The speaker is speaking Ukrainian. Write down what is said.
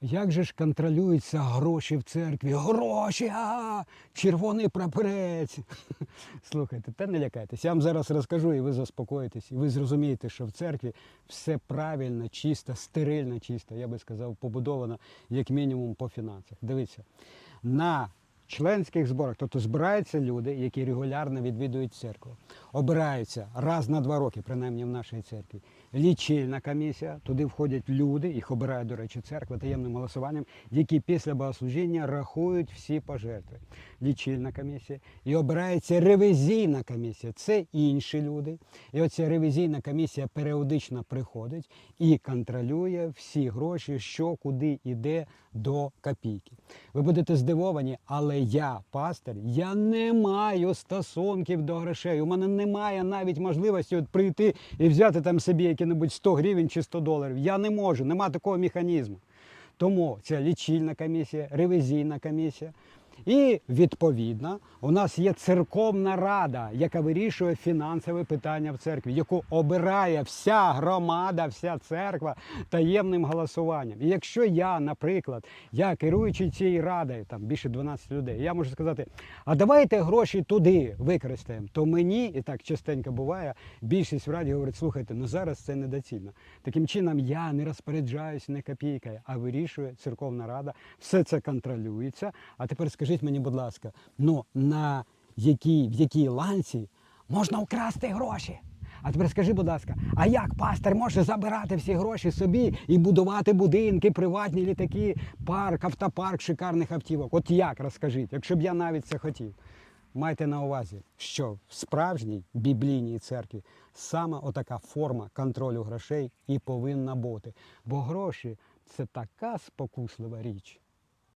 Як же ж контролюються гроші в церкві? Гроші! А! Червоний прапорець. Слухайте, та не лякайтесь. Я вам зараз розкажу, і ви заспокоїтесь, і ви зрозумієте, що в церкві все правильно, чисто, стерильно, чисто. Я би сказав, побудовано як мінімум по фінансах. Дивіться, на членських зборах, тобто збираються люди, які регулярно відвідують церкву. Обираються раз на два роки, принаймні в нашій церкві. Лічильна комісія, туди входять люди, їх обирає, до речі, церква таємним голосуванням, які після богослужіння рахують всі пожертви. Лічильна комісія. І обирається ревізійна комісія. Це інші люди. І оця ревізійна комісія періодично приходить і контролює всі гроші, що куди йде до копійки. Ви будете здивовані, але я, пастор, я не маю стосунків до грошей. У мене немає навіть можливості от прийти і взяти там собі які-небудь 100 гривень чи 100 доларів. Я не можу, нема такого механізму. Тому ця лічильна комісія, ревізійна комісія. І відповідно у нас є церковна рада, яка вирішує фінансове питання в церкві, яку обирає вся громада, вся церква таємним голосуванням. І якщо я, наприклад, я керуючий цією радою, там більше 12 людей, я можу сказати, а давайте гроші туди використаємо, то мені, і так частенько буває, більшість в раді говорить, слухайте, ну зараз це недоцільно. Таким чином я не розпоряджаюсь не копійкою, а вирішує церковна рада, все це контролюється. А тепер скажіть мені, будь ласка, ну на якій, в якій ланці можна вкрасти гроші? А тепер скажи, будь ласка, а як пастор може забирати всі гроші собі і будувати будинки, приватні літаки, парк, автопарк шикарних автівок? От як розкажіть, якщо б я навіть це хотів? Майте на увазі, що в справжній біблійній церкві саме отака форма контролю грошей і повинна бути. Бо гроші це така спокуслива річ.